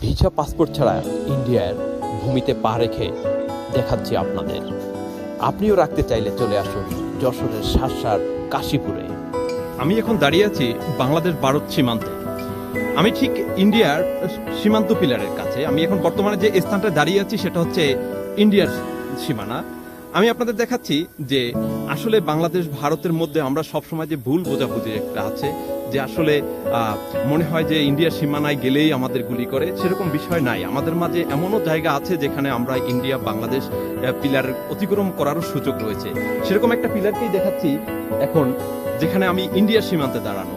Visa passport ছাড়া ইন্ডিয়ার ভূমিতে পা রেখে দেখাচ্ছি আপনাদের। আপনিও রাখতে চাইলে চলে আসুন যশোরের শাসার কাশীপুরে। আমি এখন দাঁড়িয়ে আছি বাংলাদেশ ভারত সীমান্তে। আমি ঠিক ইন্ডিয়ার সীমান্ত পিলারের কাছে। আমি এখন বর্তমানে যে স্থানটা দাঁড়িয়ে আছি সেটা হচ্ছে ইন্ডিয়ার সীমানা। আমি আপনাদের দেখাচ্ছি যে আসলে বাংলাদেশ, ভারতের মধ্যে আমরা সবসময় যে ভুল বোঝাবুঝি একটা আছে, যে আসলে মনে হয় যে ইন্ডিয়ার সীমানায় গেলেই আমাদের গুলি করে, সেরকম বিষয় নাই। আমাদের মাঝে এমনও জায়গা আছে যেখানে আমরা ইন্ডিয়া, বাংলাদেশ পিলার অতিক্রম করারও সুযোগ রয়েছে। সেরকম একটা পিলারকেই দেখাচ্ছি এখন, যেখানে আমি ইন্ডিয়ার সীমান্তে দাঁড়ানো।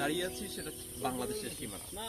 দাঁড়িয়ে আছি সেটা বাংলাদেশের সীমানা।